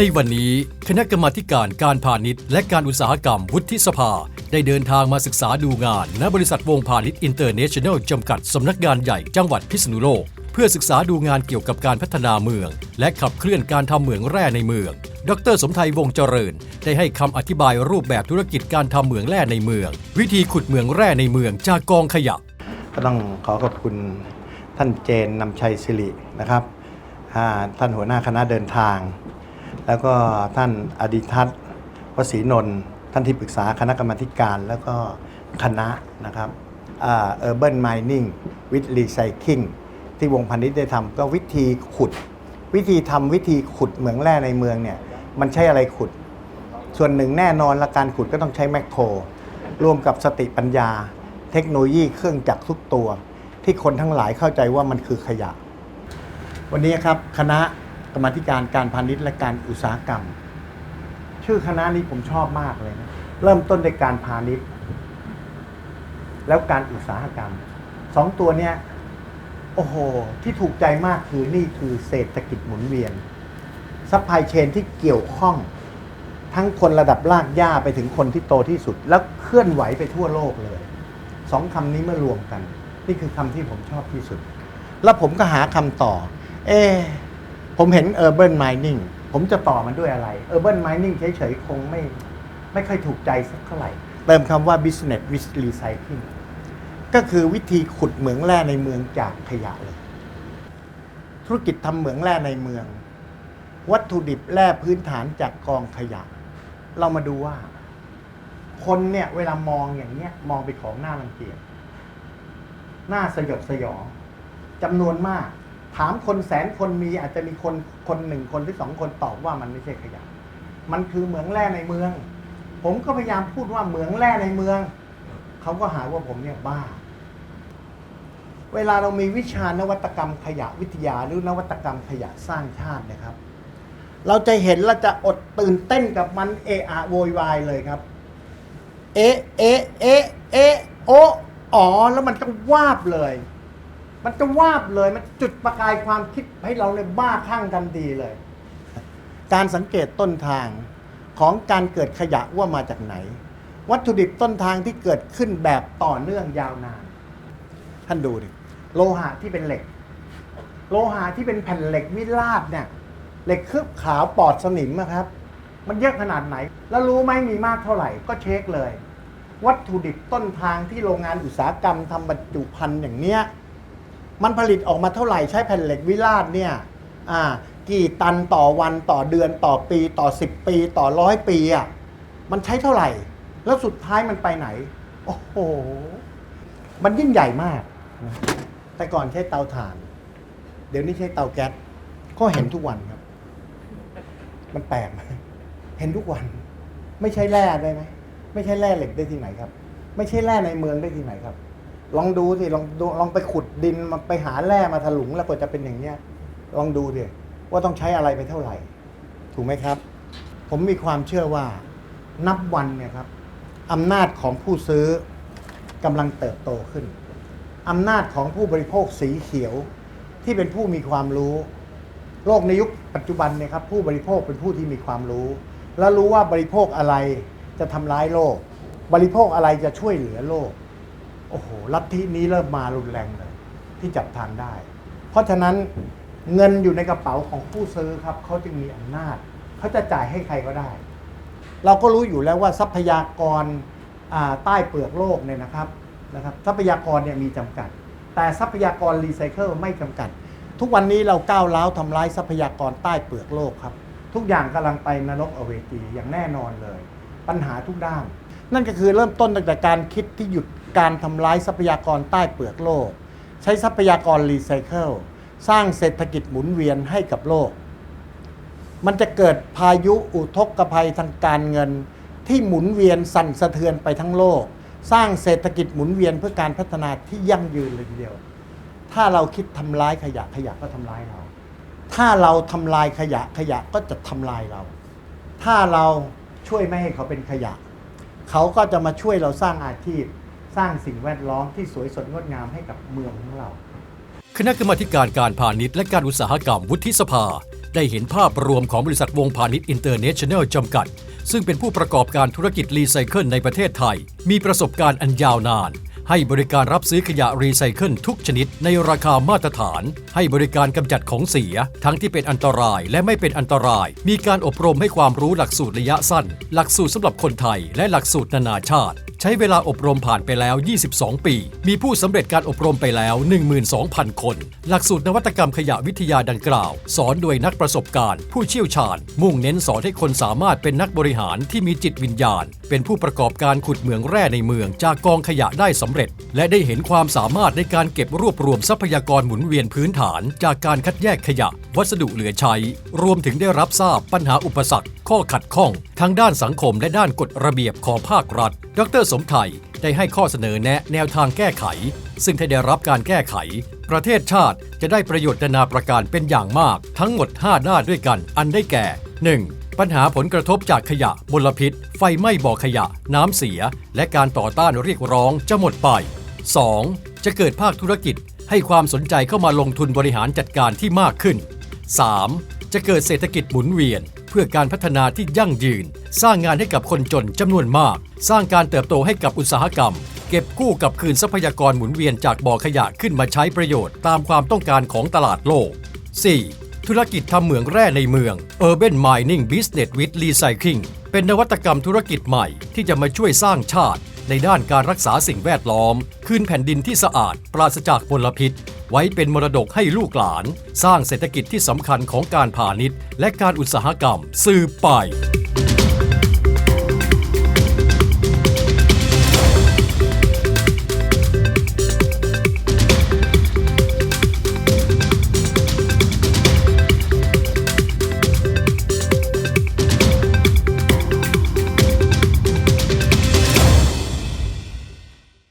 ในวันนี้คณะกรรมาการการพาณิชย์ และการอุตสาหกรรมวุฒิสภา ได้เดินทางมาศึกษาดูงาน ณบริษัทวงพาณิชย์อินเตอร์เนชั่นแนลจำกัดสำนักงานใหญ่จังหวัดพิษณุโลก เพื่อศึกษาดูงานเกี่ยวกับการพัฒนาเมือง และขับเคลื่อนการทำเหมืองแร่ในเมือง ดรสมไทยวงเจริญ ได้ให้คำอธิบายรูปแบบธุรกิจการทำเหมืองแร่ในเมือง วิธีขุดเหมืองแร่ในเมืองจากกองขยะก็ต้องขอขอบคุณท่านเจนนำชัยสิรินะครับท่านหัวหน้าคณะเดินทาง แล้วก็ท่านอดิทัศน์วศรีนนท์ท่านที่ปรึกษาคณะกรรมการแล้วก็คณะนะครับเอ่า Urban Mining with Recycling ที่วงพาณิชย์ได้ทำก็วิธีขุด วิธีทำวิธีขุดเหมืองแร่ในเมืองเนี่ยมันใช้อะไรขุด ส่วนหนึ่งแน่นอนละการขุดก็ต้องใช้แมคโครรวมกับสติปัญญา เทคโนโลยีเครื่องจักรทุกตัว ที่คนทั้งหลายเข้าใจว่ามันคือขยะ วันนี้ครับคณะ มาธิการการพาณิชย์และการอุตสาหกรรม ชื่อคณะนี้ผมชอบมากเลยนะเริ่มต้นด้วยการพาณิชย์ แล้วการอุตสาหกรรมสองตัวเนี้ยโอ้โห ที่ถูกใจมากคือนี่คือเศรษฐกิจหมุนเวียนซัพพลายเชนที่เกี่ยวข้อง ทั้งคนระดับรากหญ้าไปถึงคนที่โตที่สุด แล้วเคลื่อนไหวไปทั่วโลกเลยสองคำนี้เมื่อรวมกัน นี่คือคำที่ผมชอบที่สุด แล้วผมก็หาคำต่อ เอ ผมเห็น urban mining ผมจะต่อมันด้วยอะไร urban mining เฉยๆ คงไม่ไม่ค่อยถูกใจสักเท่าไหร่ เติมคำว่า business with recycling ก็คือวิธีขุดเหมืองแร่ในเมืองจากขยะเลย ธุรกิจทำเหมืองแร่ในเมือง วัตถุดิบแร่พื้นฐานจากกองขยะ เรามาดูว่า คนเนี่ยเวลามองอย่างเนี้ยมองไปของหน้ารังเกียจหน้าสยดสยองจำนวนมาก ถามคนแสนคนมีอาจจะมีคนคนหนึ่งคนหรือสองคนตอบว่ามันไม่ใช่ขยะ มันคือเหมืองแร่ในเมือง ผมก็พยายามพูดว่าเหมืองแร่ในเมือง เขาก็หาว่าผมเนี่ยบ้า เวลาเรามีวิชานวัตกรรมขยะวิทยาหรือนวัตกรรมขยะสร้างชาตินะครับ เราจะเห็นเราจะอดตื่นเต้นกับมันเอะอะโวยวายเลยครับ เอะเอะเอะเอะโออ๋อแล้วมันก็วาบเลย มันจะวาบเลยมันจุดประกายความคิดให้เราเลยบ้าคลั่งกันดีเลย การสังเกตต้นทางของการเกิดขยะว่ามาจากไหน วัตถุดิบต้นทางที่เกิดขึ้นแบบต่อเนื่องยาวนาน ท่านดูดิโลหะที่เป็นเหล็ก โลหะที่เป็นแผ่นเหล็กวิลาดเนี่ยเหล็กเคลือบขาวปอดสนิมนะครับ มันเยอะขนาดไหน แล้วรู้ไหมมีมากเท่าไหร่ก็เช็คเลย วัตถุดิบต้นทางที่โรงงานอุตสาหกรรมทำบรรจุภัณฑ์อย่างเนี้ย มันผลิตออกมาเท่าไหร่ใช้แผ่นเหล็กวิลาดเนี่ยอ่ากี่ตันต่อวันต่อเดือนต่อปีต่อ 10 ปีต่อร้อยปีอะมันใช้เท่าไหร่ แล้วสุดท้ายมันไปไหน โอ้โห มันยิ่งใหญ่มาก แต่ก่อนใช้เตาถ่าน เดี๋ยวนี้ใช้เตาแก๊สก็เห็นทุกวันครับ มันแปลกไหมเห็นทุกวัน ไม่ใช่แร่ได้ไหมไม่ใช่แร่เหล็กได้ที่ไหนครับ ไม่ใช่แร่ในเมืองได้ที่ไหนครับ ลองดูสิลองดูลองไปขุดดินมาไปหาแร่มาถลุงแล้วก็จะเป็นอย่างเนี้ยลองดูดิว่าต้องใช้อะไรไปเท่าไหร่ ถูกไหมครับ ผมมีความเชื่อว่านับวันเนี่ยครับอำนาจของผู้ซื้อกำลังเติบโตขึ้นอำนาจของผู้บริโภคสีเขียวที่เป็นผู้มีความรู้ โลกในยุคปัจจุบันเนี่ยครับผู้บริโภคเป็นผู้ที่มีความรู้ และรู้ว่าบริโภคอะไรจะทำร้ายโลก บริโภคอะไรจะช่วยเหลือโลก โอ้โหลัทธินี้เริ่มมารุนแรงเลยที่จับทางได้ เพราะฉะนั้นเงินอยู่ในกระเป๋าของผู้ซื้อครับเขาจึงมีอำนาจเขาจะจ่ายให้ใครก็ได้ เราก็รู้อยู่แล้วว่าทรัพยากรใต้เปลือกโลกเนี่ยนะครับนะครับ ทรัพยากรเนี่ยมีจำกัด แต่ทรัพยากรรีไซเคิลไม่จำกัด ทุกวันนี้เราก้าวร้าวทำร้ายทรัพยากรใต้เปลือกโลกครับ ทุกอย่างกำลังไปนรกอเวจีอย่างแน่นอนเลย ปัญหาทุกด้าน นั่นก็คือเริ่มต้นตั้งแต่การคิดที่หยุด การทำร้ายทรัพยากรใต้เปลือกโลก ใช้ทรัพยากรรีไซเคิลสร้างเศรษฐกิจหมุนเวียนให้กับโลก มันจะเกิดพายุอุทกภัยทางการเงิน ที่หมุนเวียนสั่นสะเทือนไปทั้งโลก สร้างเศรษฐกิจหมุนเวียนเพื่อการพัฒนาที่ยั่งยืนเลยทีเดียว ถ้าเราคิดทำร้ายขยะขยะก็ทำร้ายเรา ถ้าเราทำลายขยะขยะก็จะทำลายเรา ถ้าเราช่วยไม่ให้เขาเป็นขยะ เขาก็จะมาช่วยเราสร้างอาชีพ สร้างสิ่งแวดล้อมที่สวยสดงดงามให้กับเมืองของเรา คณะกรรมาการการพาณิชย์และการอุตสาหกรรมวุฒิสภา ได้เห็นภาพรวมของบริษัทวงพาณิชย์อินเตอร์เนชั่นแนลจำกัด ซึ่งเป็นผู้ประกอบการธุรกิจรีไซเคิลในประเทศไทย มีประสบการณ์อันยาวนาน ให้บริการรับซื้อขยะรีไซเคิลทุกชนิดในราคามาตรฐาน ให้บริการกำจัดของเสีย ทั้งที่เป็นอันตรายและไม่เป็นอันตราย มีการอบรมให้ความรู้หลักสูตรระยะสั้น หลักสูตรสำหรับคนไทย และหลักสูตรนานาชาติใช้เวลาอบรมผ่านไปแล้ว 22 ปี มีผู้สำเร็จการอบรมไปแล้ว 12,000 คน หลักสูตรนวัตกรรมขยะวิทยาดังกล่าว สอนโดยนักประสบการณ์ ผู้เชี่ยวชาญ มุ่งเน้นสอนให้คนสามารถเป็นนักบริหารที่มีจิตวิญญาณ เป็นผู้ประกอบการขุดเหมืองแร่ในเมืองจากกองขยะได้สำเร็จ และได้เห็นความสามารถในการเก็บรวบรวมทรัพยากรหมุนเวียนพื้นฐาน จากการคัดแยกขยะ วัสดุเหลือใช้ รวมถึงได้รับทราบปัญหาอุปสรรค ข้อขัดข้องทั้งด้านสังคมและด้านกฎระเบียบของภาครัฐ ดรสมไทยได้ให้ข้อเสนอแนะแนวทางแก้ไข ซึ่งถ้าได้รับการแก้ไข ประเทศชาติจะได้ประโยชน์นานาประการเป็นอย่างมาก ทั้งหมด 5 ด้านด้วยกันอันได้แก่ 1. ปัญหาผลกระทบจากขยะมลพิษ ไฟไหม้บ่อขยะ น้ำเสีย และการต่อต้านเรียกร้องจะหมดไป 2. จะเกิดภาคธุรกิจ ให้ความสนใจเข้ามาลงทุนบริหารจัดการที่มากขึ้น 3. จะเกิดเศรษฐกิจหมุนเวียน เพื่อการพัฒนาที่ยั่งยืน สร้างงานให้กับคนจนจำนวนมาก สร้างการเติบโตให้กับอุตสาหกรรม เก็บกู้กับคืนทรัพยากรหมุนเวียนจากบ่อขยะขึ้นมาใช้ประโยชน์ตามความต้องการของตลาดโลก 4. ธุรกิจทำเหมืองแร่ในเมือง Urban Mining Business with Recycling เป็นนวัตกรรมธุรกิจใหม่ที่จะมาช่วยสร้างชาติในด้านการรักษาสิ่งแวดล้อม คืนแผ่นดินที่สะอาด ปราศจากมลพิษ ไว้เป็นมรดกให้ลูกหลาน สร้างเศรษฐกิจที่สำคัญของการพาณิชย์ และการอุตสาหกรรมสืบไป